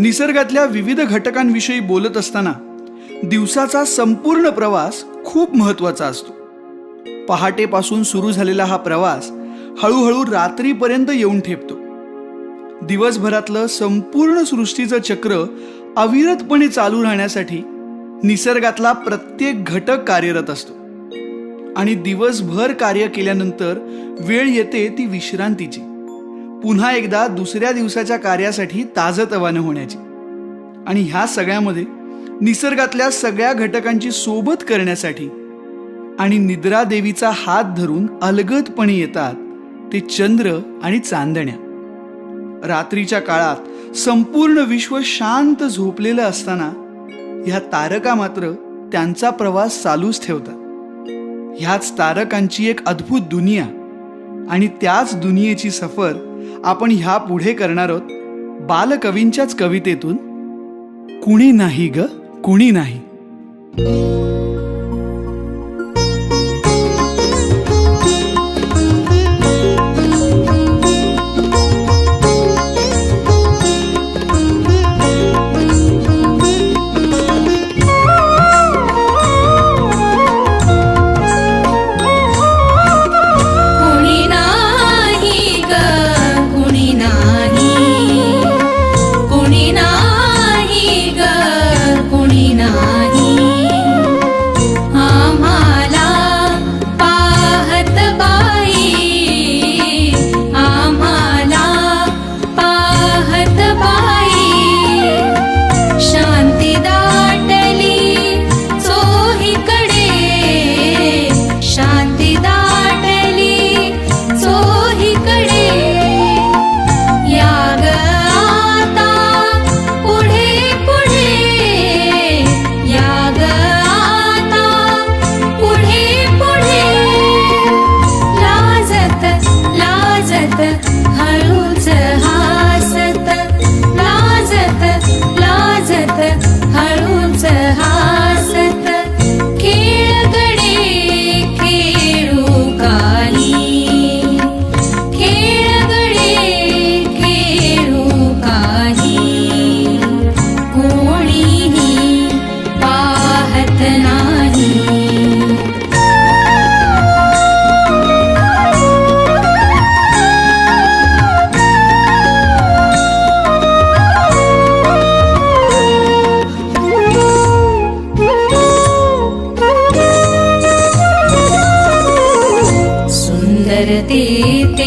निसर्गातल्या विविध घटकांविषयी बोलत असताना दिवसाचा संपूर्ण प्रवास खूप महत्त्वाचा असतो. पहाटेपासून सुरू झालेला हा प्रवास हळूहळू रात्रीपर्यंत येऊन ठेपतो. दिवसभरातलं संपूर्ण सृष्टीचं चक्र अविरतपणे चालू राहण्यासाठी निसर्गातला प्रत्येक घटक कार्यरत असतो. आणि दिवसभर कार्य केल्यानंतर वेळ येते ती विश्रांतीची. पुन्हा एकदा दुसऱ्या दिवसाच्या कार्यासाठी ताजतवानं होण्याची. आणि ह्या सगळ्यामध्ये निसर्गातल्या सगळ्या घटकांची सोबत करण्यासाठी आणि निद्रा देवीचा हात धरून अलगदपणे येतात ते चंद्र आणि चांदण्या. रात्रीच्या काळात संपूर्ण विश्व शांत झोपलेलं असताना ह्या तारका मात्र त्यांचा प्रवास चालूच ठेवतात. ह्याच तारकांची एक अद्भुत दुनिया आणि त्याच दुनियेची सफर आपण ह्या पुढे करणार आहोत बालकवींच्याच कवितेतून कुणी नाही ग कुणी नाही. happen. सुंदरते